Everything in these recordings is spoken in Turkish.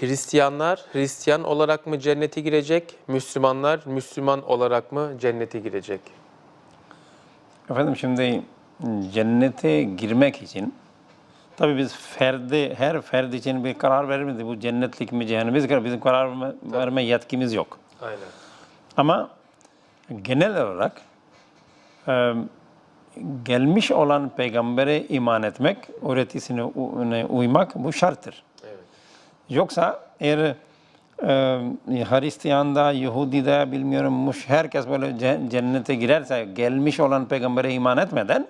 Hristiyanlar Hristiyan olarak mı cennete girecek, Müslümanlar Müslüman olarak mı cennete girecek? Efendim şimdi cennete girmek için tabii biz ferdi, her ferd için bir karar verir Bu cennetlik mi cehennemlik mi? Bizim karar verme, yetkimiz yok. Aynen. Ama genel olarak e, gelmiş olan peygambere iman etmek, öğretisine uymak bu şarttır. Yoksa eğer e, Hristiyan'da, Yahudi'de bilmiyorum muş herkes böyle ce- cennete girerse gelmiş olan peygambere iman etmeden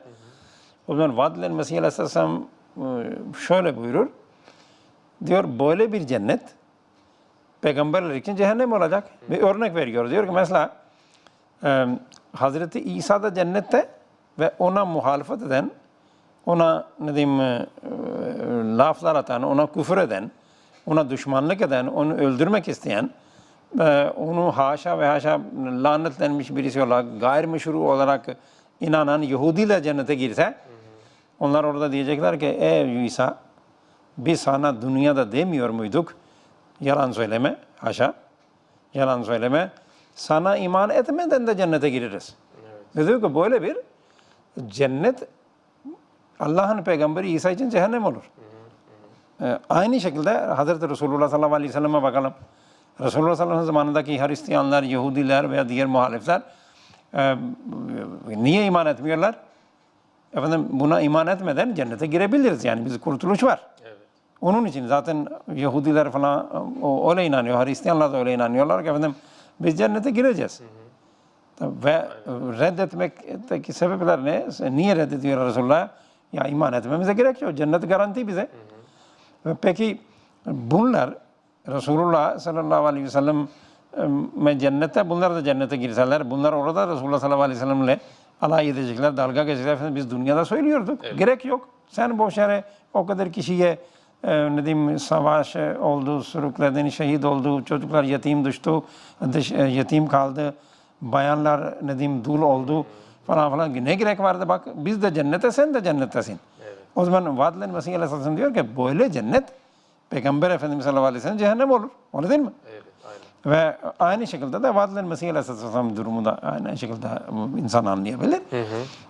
o zaman vaadilen Mesih Aleyhisselam e, şöyle buyurur. Diyor böyle bir cennet peygamberler için cehennem olacak. Bir örnek veriyor. Diyor ki mesela e, Hazreti İsa da cennette ve ona muhalefet eden, ona ne diyeyim e, e, laflar atan, ona küfür eden, ona düşmanlık eden, onu öldürmek isteyen, onu haşa ve haşa lanetlenmiş birisi olarak, gayrimeşru olarak inanan Yahudiler cennete girse, onlar orada diyecekler ki, ey İsa, biz sana dünyada demiyor muyduk? Yalan söyleme, haşa. Yalan söyleme. Sana iman etmeden de cennete gireriz. Ve diyor ki böyle bir cennet Allah'ın peygamberi İsa için cehennem olur. Ee, aynı şekilde Hazreti Resulullah sallallahu aleyhi ve selleme bakalım. Resulullah sallallahu aleyhi ve sellem zamanındaki Hristiyanlar, Yahudiler veya diğer muhalifler e, niye iman etmiyorlar? Efendim buna iman etmeden cennete girebiliriz yani biz kurtuluş var. Evet. Onun için zaten Yahudiler falan o, öyle inanıyor, Hristiyanlar da öyle inanıyorlar ki efendim biz cennete gireceğiz. Ve reddetmekteki sebepler ne? Niye reddediyor Resulullah? Ya iman etmemize gerek yok. Cennet garanti bize. Ve peki bunlar Resulullah sallallahu aleyhi ve sellem e, cennette bunlar da cennete girseler bunlar orada Resulullah sallallahu aleyhi ve sellemle alay edecekler, dalga geçecekler. Efendim biz dünyada söylüyorduk. Gerek yok. Sen boş yere o kadar kişiye e, ne diyeyim savaş oldu, sürükledin, şehit oldu, çocuklar yetim düştü, dış- e, yetim kaldı, bayanlar ne diyeyim dul oldu falan falan. Ne gerek vardı bak biz de cennete sen de cennettesin. O zaman vaadilen Mesih Aleyhisselam diyor ki böyle cennet Peygamber Efendimiz sallallahu aleyhi ve sellem cehennem olur. Öyle değil mi? Evet, aynen. Ve aynı şekilde de vaadilen Mesih Aleyhisselam durumu da aynı şekilde insan anlayabilir.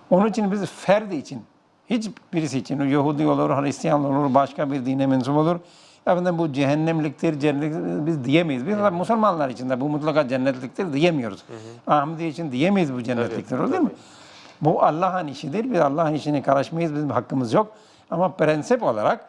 Onun için biz ferdi için, hiç birisi için, Yahudi olur, Hristiyan olur, başka bir dine mensup olur. Efendim bu cehennemliktir, cennetliktir biz diyemeyiz. Biz de Müslümanlar için de bu mutlaka cennetliktir diyemiyoruz. Ahmedi için diyemeyiz bu cennetliktir, öyle değil mi? Bu Allah'ın işidir. Biz Allah'ın işine karışmayız. Bizim hakkımız yok. Ama prensip olarak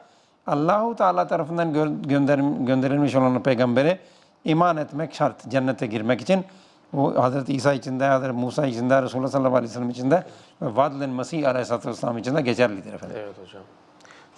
Allahu Teala tarafından gö- gönderim- gönderilmiş olan peygambere iman etmek şart. Cennete girmek için. Bu Hazreti İsa için de, Hazreti Musa için de, Resulullah sallallahu aleyhi ve sellem için de ve vaadilen Mesih aleyhisselatü vesselam için de geçerlidir efendim. Evet hocam.